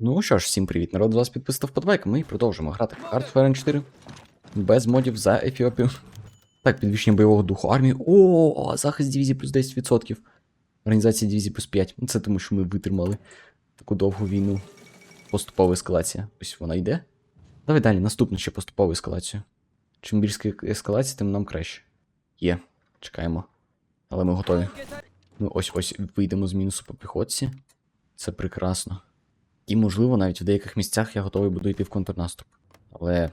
Ну що ж, всім привіт, народ, з вас підписав вподобайка. Ми продовжимо грати в Hearthfire 4 без модів за Ефіопію. Так, підвищення бойового духу армії. О, захист дивізії плюс 10%. Організація дивізії плюс 5. Ну, Це тому, що ми витримали таку довгу війну. Поступова ескалація. Ось вона йде. Давай далі, наступну ще поступову ескалацію. Чим більше ескалації, тим нам краще. Є, чекаємо. Але ми готові. Ну, ось ось вийдемо з мінусу по піхотці. Це прекрасно. І, можливо, навіть в деяких місцях я готовий буду йти в контрнаступ. Але.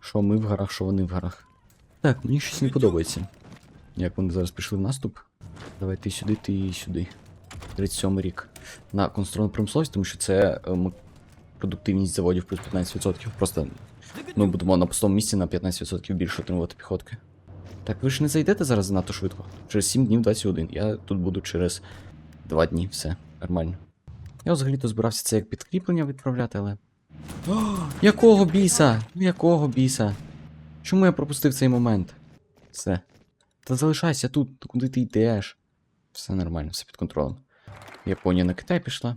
Що ми в горах, що вони в горах. Так, мені щось не подобається. Як вони зараз пішли в наступ. Давай ти сюди, ти сюди. 37 рік. На конструктивну промисловість, тому що це е, м- продуктивність заводів плюс 15%. Просто ми будемо на пустому місці на 15% більше отримувати піхотки. Так, ви ж не зайдете зараз занадто швидко. Через 7 днів 21. Я тут буду через 2 дні, все, нормально. Я взагалі-то збирався це як підкріплення відправляти, але. О, якого біса? Якого біса? Чому я пропустив цей момент? Все. Та залишайся тут, куди ти йдеш. Все нормально, все під контролем. Японія на Китай пішла.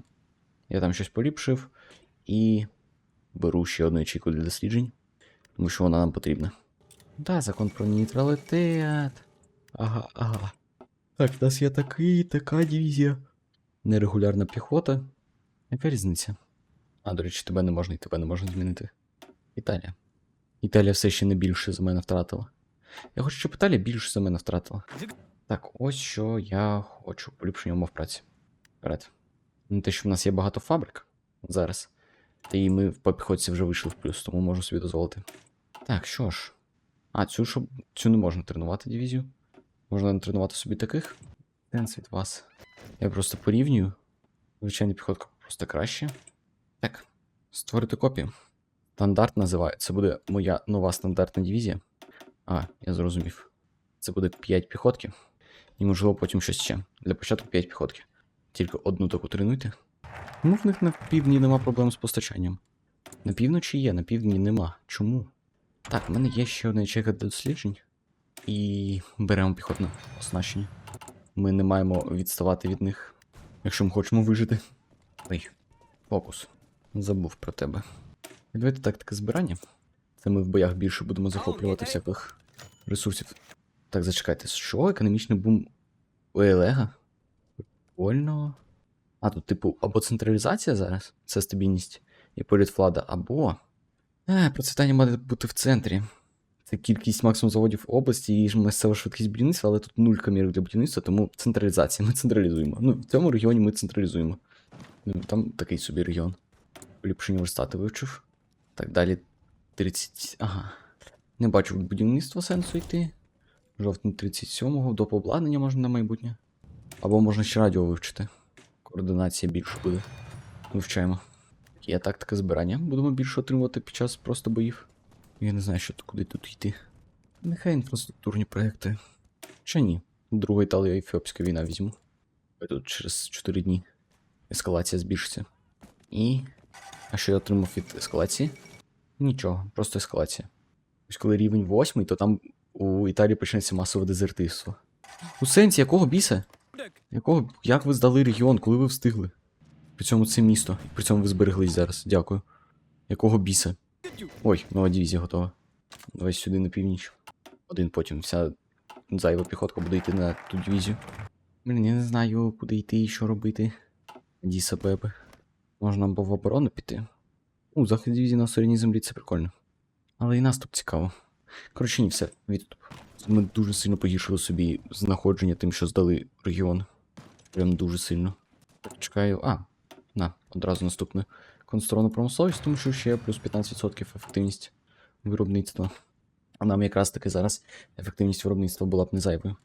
Я там щось поліпшив. І беру ще одну ячейку для досліджень, тому що вона нам потрібна. Да, закон про нейтралітет. Ага, ага. Так, в нас є такий, така дивізія. Нерегулярна піхота. Яка різниця? А, до речі, тебе не можна і тебе не можна змінити. Італія. Італія все ще не більше за мене втратила. Я хочу, щоб Італія більше за мене втратила. Так, ось що я хочу. Поліпшення умов праці. Вперед. Не те, що в нас є багато фабрик зараз. Та і ми по піхотці вже вийшли в плюс, тому можу собі дозволити. Так, що ж. А, цю щоб. Цю не можна тренувати дивізію. Можна тренувати собі таких. Сенс від вас. Я просто порівнюю. Звичайна піхотка просто краще. Так, створити копію. Стандарт називаю. Це буде моя нова стандартна дивізія. А, я зрозумів. Це буде 5 піхотки. І, можливо, потім щось ще. Для початку 5 піхотки. Тільки одну таку тренуйте. Ну, в них на півдні нема проблем з постачанням. На півночі є, на півдні нема. Чому? Так, в мене є ще одна ячейка для досліджень. І беремо піхотне оснащення. Ми не маємо відставати від них, якщо ми хочемо вижити. Ой, фокус. Забув про тебе. Давайте тактика збирання. Це ми в боях більше будемо захоплювати всяких ресурсів. Так, зачекайте, що? Економічний бум у Елега? Прикольно. А, тут, типу, або централізація зараз, це стабільність і політвлада, або. Е, процвітання має бути в центрі. Це кількість максимум заводів області і ж місцева швидкість будівництва, але тут нуль камір для будівництва, тому централізація. Ми централізуємо. Ну, в цьому регіоні ми централізуємо. Ну, там такий собі регіон. Поліпшення верстати вивчив. Так, далі 30. Ага. Не бачу будівництво сенсу йти. Жовтень 37-го, доп обладнання можна на майбутнє. Або можна ще радіо вивчити. Координація більше буде. Вивчаємо. Є тактика збирання. Будемо більше отримувати під час просто боїв. Я не знаю, що куди тут йти. Нехай інфраструктурні проекти. Чи ні? Друга італіо-ефіопська війна візьму. Тут через 4 дні ескалація збільшиться. І. А що я отримав від ескалації? Нічого, просто ескалація. Ось коли рівень 8, то там у Італії почнеться масове дезертирство. У сенсі, якого біса? Якого. Як ви здали регіон, коли ви встигли? При цьому це місто. При цьому ви збереглись зараз. Дякую. Якого біса? Ой, нова дивізія готова. Давай сюди на північ. Один потім вся зайва піхотка буде йти на ту дивізію. Блін, я не знаю, куди йти і що робити. Діса Бебе. Можна або в оборону піти. У, захід дивізії на соріній землі це прикольно. Але і наступ цікаво. Коротше, ні, все, відступ. Ми дуже сильно погіршили собі знаходження тим, що здали регіон. Прям дуже сильно. Чекаю. А, на, одразу наступне. Конструктивну промисловість, тому що ще плюс 15% ефективність виробництва. А нам якраз таки зараз ефективність виробництва була б не зайвою.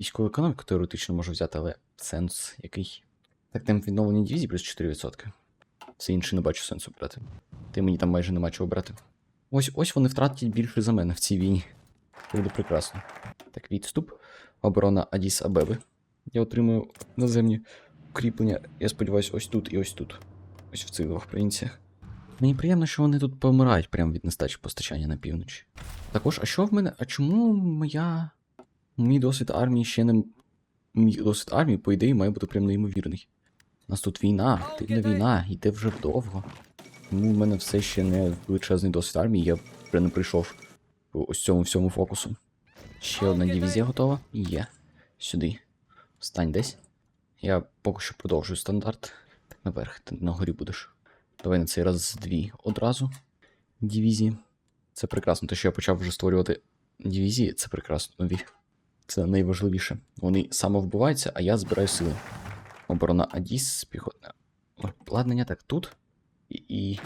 Військову економіку теоретично можу взяти, але сенс який. Так, темп відновлення дивізії плюс 4%. Все інше не бачу сенсу брати. Ти мені там майже нема чого брати. Ось ось вони втратять більше за мене в цій війні. Це буде прекрасно. Так, відступ. Оборона Адіс Абеби. Я отримую наземні укріплення, я сподіваюся, ось тут і ось тут. Ось в цих двох провінціях. Мені приємно, що вони тут помирають прямо від нестачі постачання на півночі. Також, а що в мене. А чому моя. Мій досвід армії ще не. Мій досвід армії, по ідеї, має бути прям неймовірний. У нас тут війна, активна війна, йде вже вдовго. Тому в мене все ще не величезний досвід армії, я вже не прийшов ось цьому всьому фокусу. Ще одна дивізія готова. Є. Сюди. Встань десь. Я поки що продовжую стандарт. Так, наверх, ти на горі будеш. Давай на цей раз дві одразу. Дивізії. Це прекрасно. Те, що я почав вже створювати дивізії, це прекрасно нові. Це найважливіше. Вони самовбиваються, а я збираю сили. Оборона Адіс, піхотне. Обладнання так тут. І. і...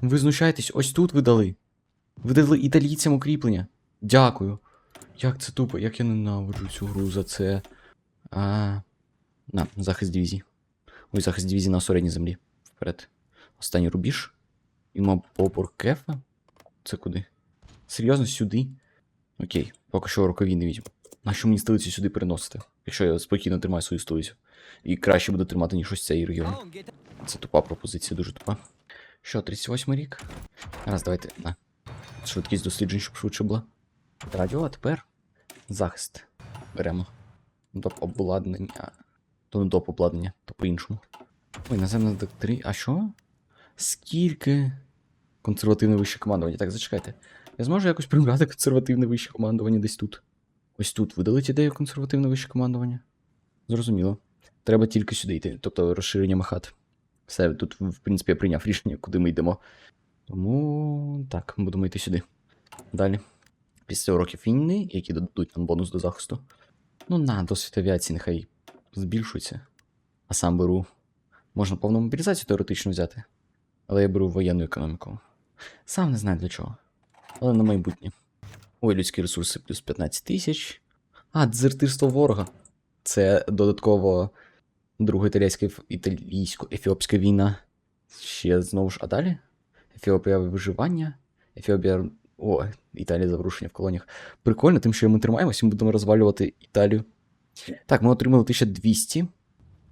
Ви знущаєтесь, ось тут ви дали. Ви дали італійцям укріплення. Дякую. Як це тупо, як я ненавиджу цю гру за це. А... На, захист дивізії. Ой, захист дивізії на середній землі. Вперед. Останній рубіж. І мав попор кефа. Це куди? Серйозно, сюди? Окей, поки що рокові не візьму. Нащо мені столицю сюди переносити? Якщо я спокійно тримаю свою столицю. І краще буду тримати, ніж ось цей регіон. Це тупа пропозиція, дуже тупа. Що, 38 рік? Раз, давайте. На. Швидкість досліджень, щоб швидше була. Радіо, а тепер захист. Беремо. Доп обладнання. То не доп обладнання, то по-іншому. Ой, наземна доктрина. А що? Скільки? Консервативне вище командування. Так, зачекайте. Я зможу якось прибрати консервативне вище командування десь тут. Ось тут видалить ідею консервативне вище командування. Зрозуміло. Треба тільки сюди йти, тобто розширення Махат. Все, тут, в принципі, я прийняв рішення, куди ми йдемо. Тому так, будемо йти сюди. Далі. Після уроків війни, які дадуть нам бонус до захисту. Ну, на, досвід авіації нехай збільшується. А сам беру. Можна повну мобілізацію теоретично взяти. Але я беру воєнну економіку. Сам не знаю для чого. Але на майбутнє. Ой, людські ресурси плюс 15 тисяч. А, дезертирство ворога. Це додатково друга італійська італійсько-ефіопська війна. Ще знову ж, а далі? Ефіопія виживання. Ефіопія. О, Італія заворушення в колоніях. Прикольно, тим, що ми тримаємося, ми будемо розвалювати Італію. Так, ми отримали 1200.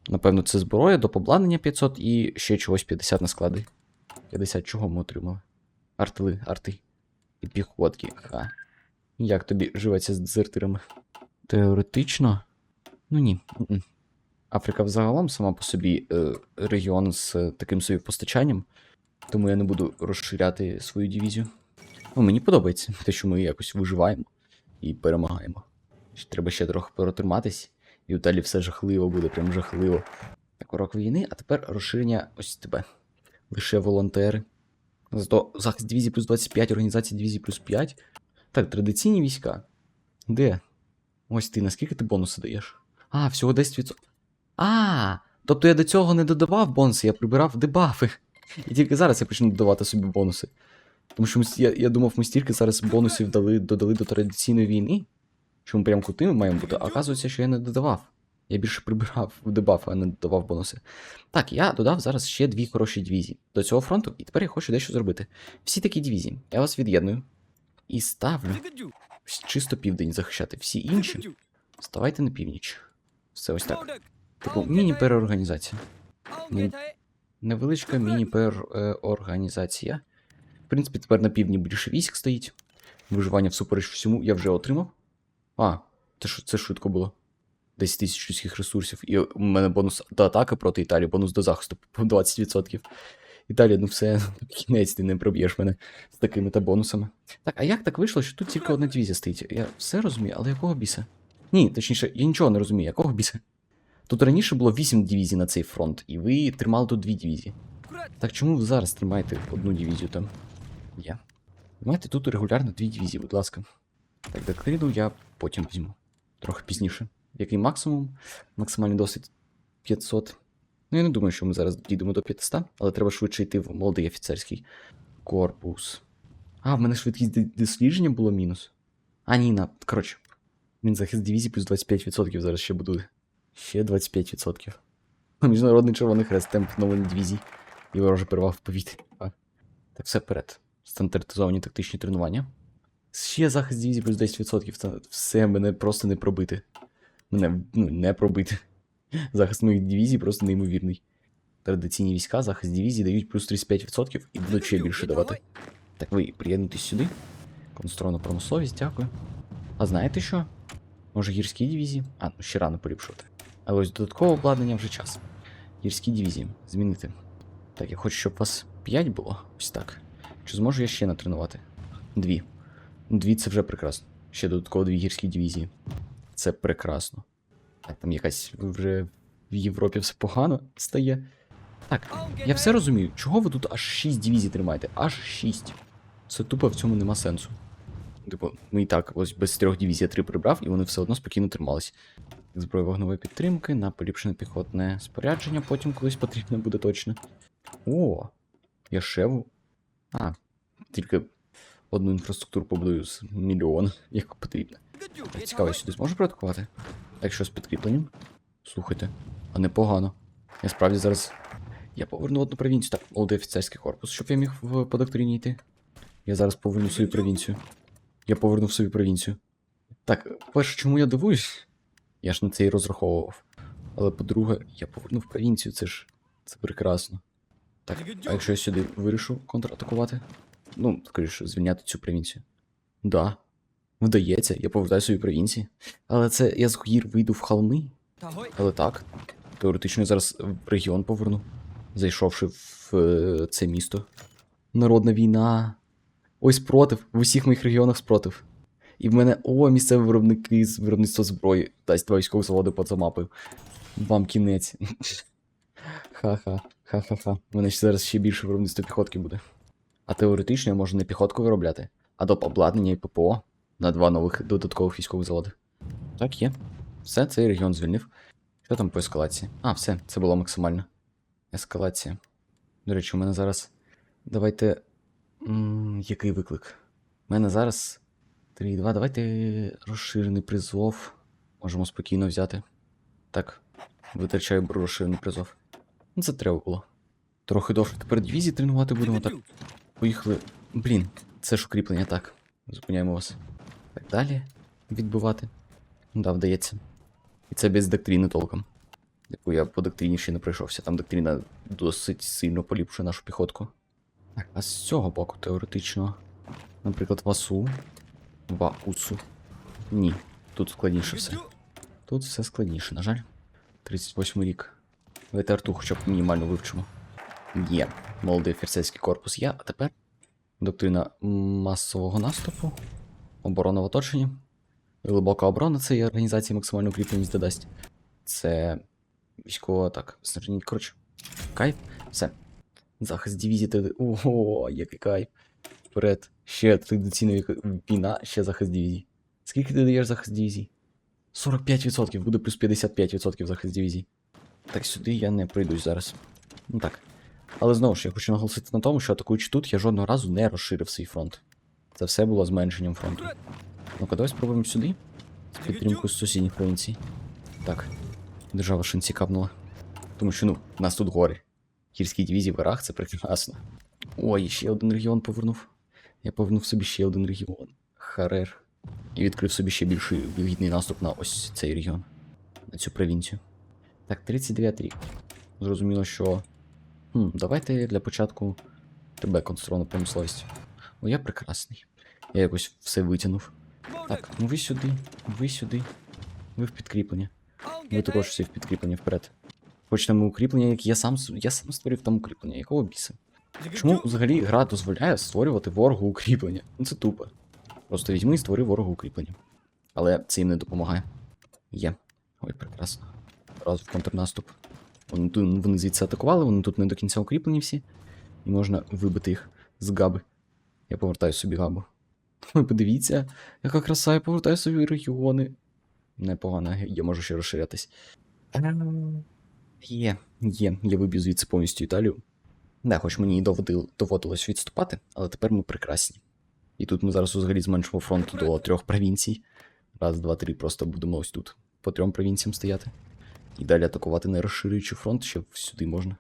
Напевно, це зброя, до обладнання 500 і ще чогось 50 на склади. 50 чого ми отримали? Артили, арти. І піхотки. Ха. Як тобі живеться з дезертирами? Теоретично? Ну ні. Африка взагалом сама по собі е, регіон з таким собі постачанням, тому я не буду розширяти свою дивізію. Ну, мені подобається те, що ми якось виживаємо і перемагаємо. Треба ще трохи протриматись, і у Талі все жахливо буде, прям жахливо. Так, урок війни, а тепер розширення ось тебе. Лише волонтери. Зато захист дивізії плюс 25, організація дивізії плюс 5. Так, традиційні війська. Де? Ось ти, наскільки ти бонуси даєш? А, всього 10%. А, тобто я до цього не додавав бонуси, я прибирав дебафи. І тільки зараз я почну додавати собі бонуси. Тому що ми, я, я думав, ми стільки зараз бонусів дали, додали до традиційної війни, що ми прям крутими маємо бути, а оказується, що я не додавав. Я більше прибирав дебафи, а не додавав бонуси. Так, я додав зараз ще дві хороші дивізії до цього фронту, і тепер я хочу дещо зробити. Всі такі дивізії. Я вас від'єдную. І ставлю чисто південь захищати. Всі інші ставайте на північ. Все ось так. Типу, міні-переорганізація. Невеличка міні-переорганізація. В принципі, тепер на півдні більше військ стоїть. Виживання всупереч всьому я вже отримав. А, це, це швидко було. 10 тисяч людських ресурсів. І у мене бонус до атаки проти Італії, бонус до захисту по 20%. Італія, ну все, кінець ти не проб'єш мене з такими та бонусами. Так, а як так вийшло, що тут тільки одна дивізія стоїть? Я все розумію, але якого біса? Ні, точніше, я нічого не розумію, якого біса? Тут раніше було 8 дивізій на цей фронт, і ви тримали тут 2 дивізії. Так чому ви зараз тримаєте одну дивізію там? Я. Тримайте тут регулярно дві дивізії, будь ласка. Так, доктрину я потім візьму. Трохи пізніше. Який максимум? Максимальний досвід 500. Ну, я не думаю, що ми зараз дійдемо до 500, але треба швидше йти в молодий офіцерський корпус. А, в мене швидкість дослідження було мінус. А, ні, на. Коротше. Він захист дивізії плюс 25% зараз ще буде. Ще 25%. Міжнародний Червоний Хрест, темп відновлення дивізій. І ворожа перевага в повітрі. Так, все вперед. Стандартизовані тактичні тренування. Ще захист дивізії плюс 10%. Все мене просто не пробити. Мене ну, не пробити. Захист моїх дивізій просто неймовірний. Традиційні війська, захист дивізії дають плюс 35% і будуть ще більше давати. Так ви приєднуйтесь сюди. Конструйна промисловість, дякую. А знаєте що? Може гірські дивізії? А, ну ще рано поліпшувати. Але ось додаткове обладнання вже час. Гірські дивізії. Змінити. Так, я хочу, щоб вас 5 було. Ось так. Чи зможу я ще натренувати? Дві. Дві це вже прекрасно. Ще додатково дві гірські дивізії. Це прекрасно. Так, там якась вже в Європі все погано стає. Так, я все розумію. Чого ви тут аж 6 дивізій тримаєте? Аж 6. Це тупо в цьому нема сенсу. Типу, ми і так ось без трьох дивізій я три прибрав, і вони все одно спокійно тримались. Зброї вогневої підтримки на поліпшене піхотне спорядження, потім колись потрібно буде точно. О, я ще в. А, тільки одну інфраструктуру побудую з мільйон, як потрібно. Цікаво, я сюди зможу проатакувати? Так що з підкріпленням? Слухайте, а непогано. Я справді зараз. Я поверну одну провінцію. Так, молодий офіцерський корпус, щоб я міг в по доктрині йти. Я зараз поверну свою провінцію. Я повернув свою провінцію. Так, перше, чому я дивуюсь? Я ж на це і розраховував. Але по-друге, я повернув провінцію, це ж. Це прекрасно. Так, а якщо я сюди вирішу контратакувати? Ну, скоріше, звільняти цю провінцію. Да. Вдається, я повертаю свої провінції. Але це я з гір вийду в холми. Але так. Теоретично я зараз в регіон поверну, зайшовши в е, це місто. Народна війна. Ой, спротив. В усіх моїх регіонах спротив. І в мене о, місцеві виробники з виробництва зброї. Дасть два військових заводи позамапив. Вам кінець. Ха-ха, ха-ха-ха. У мене ще зараз ще більше виробництва піхотки буде. А теоретично я можу не піхотку виробляти, а доп. обладнання і ППО на два нових додаткових військових заводи. Так, є. Все, цей регіон звільнив. Що там по ескалації? А, все, це було максимально. Ескалація. До речі, у мене зараз. Давайте. м, який виклик? У мене зараз 3-2. Давайте розширений призов. Можемо спокійно взяти. Так, витрачаю розширений призов. Ну, це треба було. Трохи довше тепер дивізії тренувати будемо. Так, поїхали. Блін, це ж укріплення, так. Зупиняємо вас. Так далі. Відбивати. Да, вдається. І це без доктрини толком. Яку я по доктрині ще не пройшовся. Там доктрина досить сильно поліпшує нашу піхотку. Так, а з цього боку теоретично. Наприклад, Васу. Ваусу. Ні. Тут складніше все. Тут все складніше, на жаль. 38 рік. Арту хоча б мінімально вивчимо. Є. Молодий офіцерський корпус є, а тепер доктрина масового наступу, оборона в оточенні. Глибока оборона і організації максимальну укріпленість додасть. Це військова так. Коротше. Кайф. Все. Захист дивізії. Ого, який кайф. Вперед. Ще традиційна війна, ще захист дивізій. Скільки ти даєш захист дивізій? 45%, буде плюс 55% захист дивізій. Так сюди я не прийдусь зараз. Ну так. Але знову ж я хочу наголосити на тому, що атакуючи тут, я жодного разу не розширив свій фронт. Це все було зменшенням фронту. Ну-ка, давай спробуємо сюди. З підтримкою сусідніх провінцій. Так. Держава шинці капнула. Тому що, ну, в нас тут гори. Гірські дивізії в горах це прекрасно. Ой, ще один регіон повернув. Я повернув собі ще один регіон. Харер. І відкрив собі ще більший вигідний наступ на ось цей регіон. На цю провінцію. Так, 39 рік. Зрозуміло, що. Хм, давайте для початку тебе конструована промисловість. О, я прекрасний. Я якось все витягнув. Так, ну ви сюди, ви сюди. Ви в підкріплення. Ви також всі в підкріплення вперед. Хочете ми укріплення, як я сам я сам створив там укріплення. Якого біса? Чому взагалі гра дозволяє створювати ворогу укріплення? Ну це тупо. Просто візьми і створи ворогу укріплення. Але це їм не допомагає. Є. Ой, прекрасно. Раз в контрнаступ. Вони, тут- вони звідси атакували, вони тут не до кінця укріплені всі. І можна вибити їх з габи. Я повертаю собі габу. Ой, подивіться, яка краса, я повертаю собі регіони. Непогано, я можу ще розширятись. Ем, Є, є, я виб'ю звідси повністю Італію. Да, хоч мені і доводилось відступати, але тепер ми прекрасні. І тут ми зараз взагалі зменшимо фронт до трьох провінцій. Раз, два, три, просто будемо ось тут по трьом провінціям стояти. І далі атакувати, не розширюючи фронт, ще сюди можна.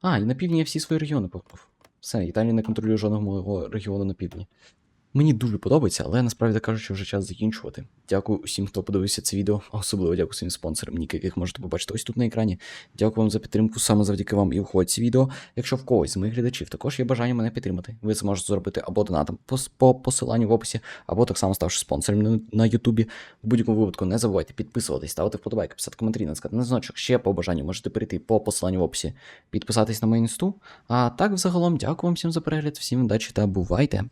А, і на півдні я всі свої регіони попав. Все, Італія не контролює жодного мого регіону на півдні. Мені дуже подобається, але насправді кажучи, вже час закінчувати. Дякую усім, хто подивився це відео, а особливо дякую своїм спонсорам, ніки, яких можете побачити ось тут на екрані. Дякую вам за підтримку. Саме завдяки вам і виходить ці відео. Якщо в когось з моїх глядачів також є бажання мене підтримати, ви це можете зробити або донатом по, по посиланню в описі, або так само ставши спонсором на, Ютубі. В будь-якому випадку не забувайте підписуватись, ставити вподобайки, писати коментарі, натискати на значок. Ще по бажанню можете перейти по посиланню в описі, підписатись на мою інсту. А так, взагалом, дякую вам всім за перегляд, всім удачі та бувайте!